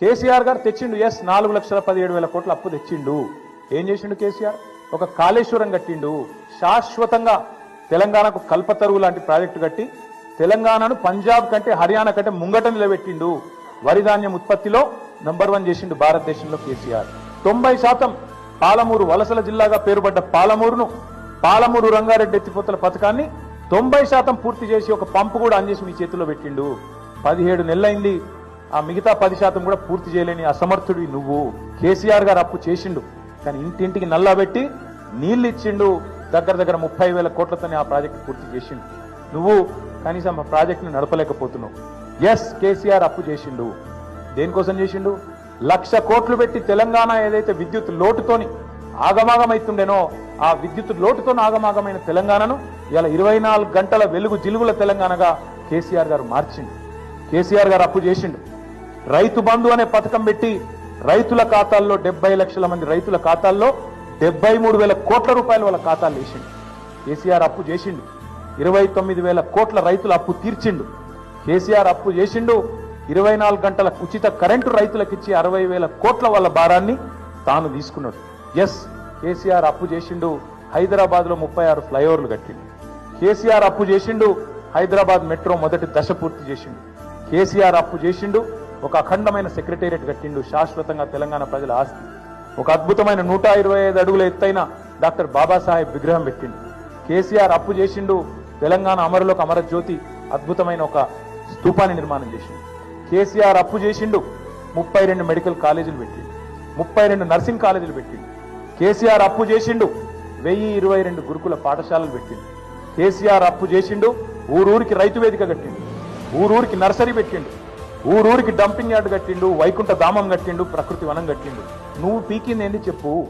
కేసీఆర్ గారు తెచ్చిండు. ఎస్ నాలుగు లక్షల పదిహేడు వేల కోట్ల అప్పు తెచ్చిండు. ఏం చేసిండు కేసీఆర్? ఒక కాళేశ్వరం కట్టిండు. శాశ్వతంగా తెలంగాణకు కల్పతరువు లాంటి ప్రాజెక్టు కట్టి తెలంగాణను పంజాబ్ కంటే హర్యానా కంటే ముంగట నిలబెట్టిండు. వరిధాన్యం ఉత్పత్తిలో నంబర్ వన్ చేసిండు భారతదేశంలో కేసీఆర్. తొంభై శాతం పాలమూరు వలసల జిల్లాగా పేరుపడ్డ పాలమూరును పాలమూరు రంగారెడ్డి ఎత్తిపోతల పథకాన్ని తొంభై శాతం పూర్తి చేసి ఒక పంపు కూడా అందేసి మీ చేతిలో పెట్టిండు. పదిహేడు నెలలైంది ఆ మిగతా పది శాతం కూడా పూర్తి చేయలేని అసమర్థుడివి నువ్వు. కేసీఆర్ గారు అప్పు చేసిండు కానీ ఇంటింటికి నల్లా పెట్టి ఇచ్చిండు దగ్గర దగ్గర ముప్పై వేల కోట్లతోనే ఆ ప్రాజెక్టు పూర్తి చేసిండు. నువ్వు కనీసం ఆ ప్రాజెక్టును నడపలేకపోతున్నావు. ఎస్ కేసీఆర్ అప్పు చేసిండు. దేనికోసం చేసిండు? లక్ష కోట్లు పెట్టి తెలంగాణ ఏదైతే విద్యుత్ లోటుతోని ఆగమాగమైతుండేనో ఆ విద్యుత్ లోటుతో ఆగమాగమైన తెలంగాణను ఇలా ఇరవై నాలుగు గంటల వెలుగు జిలుగుల తెలంగాణగా కేసీఆర్ గారు మార్చిండు. కేసీఆర్ గారు అప్పు చేసిండు. రైతు బంధు అనే పథకం పెట్టి రైతుల ఖాతాల్లో డెబ్బై లక్షల మంది రైతుల ఖాతాల్లో డెబ్బై మూడు వేల కోట్ల రూపాయలు వాళ్ళ ఖాతాలు వేసిండు కేసీఆర్ అప్పు చేసిండు. ఇరవై తొమ్మిది వేల కోట్ల రైతుల అప్పు తీర్చిండు. కేసీఆర్ అప్పు చేసిండు. ఇరవై నాలుగు గంటల ఉచిత కరెంటు రైతులకు ఇచ్చి అరవై వేల కోట్ల వాళ్ళ భారాన్ని తాను తీసుకున్నాడు. ఎస్ కేసీఆర్ అప్పు చేసిండు. హైదరాబాద్లో ముప్పై ఆరు ఫ్లైఓవర్లు కట్టిండు. కేసీఆర్ అప్పు చేసిండు. హైదరాబాద్ మెట్రో మొదటి దశ పూర్తి చేసిండు. కేసీఆర్ అప్పు చేసిండు. ఒక అఖండమైన సెక్రటేరియట్ కట్టిండు శాశ్వతంగా తెలంగాణ ప్రజల ఆస్తి. ఒక అద్భుతమైన నూట ఇరవై ఐదు అడుగుల ఎత్తైన డాక్టర్ బాబాసాహెబ్ విగ్రహం పెట్టిండు. కేసీఆర్ అప్పు చేసిండు తెలంగాణ అమరులోకి అమరజ్యోతి అద్భుతమైన ఒక స్థూపాన్ని నిర్మాణం చేసిండు. కేసీఆర్ అప్పు చేసిండు ముప్పై రెండు మెడికల్ కాలేజీలు పెట్టిండు. ముప్పై రెండు నర్సింగ్ కాలేజీలు పెట్టిండు. కేసీఆర్ అప్పు చేసిండు వెయ్యి ఇరవై రెండు గురుకుల పాఠశాలలు పెట్టిండు. కేసీఆర్ అప్పు చేసిండు ఊరూరికి రైతు వేదిక కట్టిండు. ఊరూరికి నర్సరీ పెట్టిండు. ఊరూరికి డంపింగ్ యార్డ్ కట్టిండు వైకుంఠ ధామం కట్టిండు ప్రకృతి వనం కట్టిండు. నువ్వు పీకింది చెప్పు?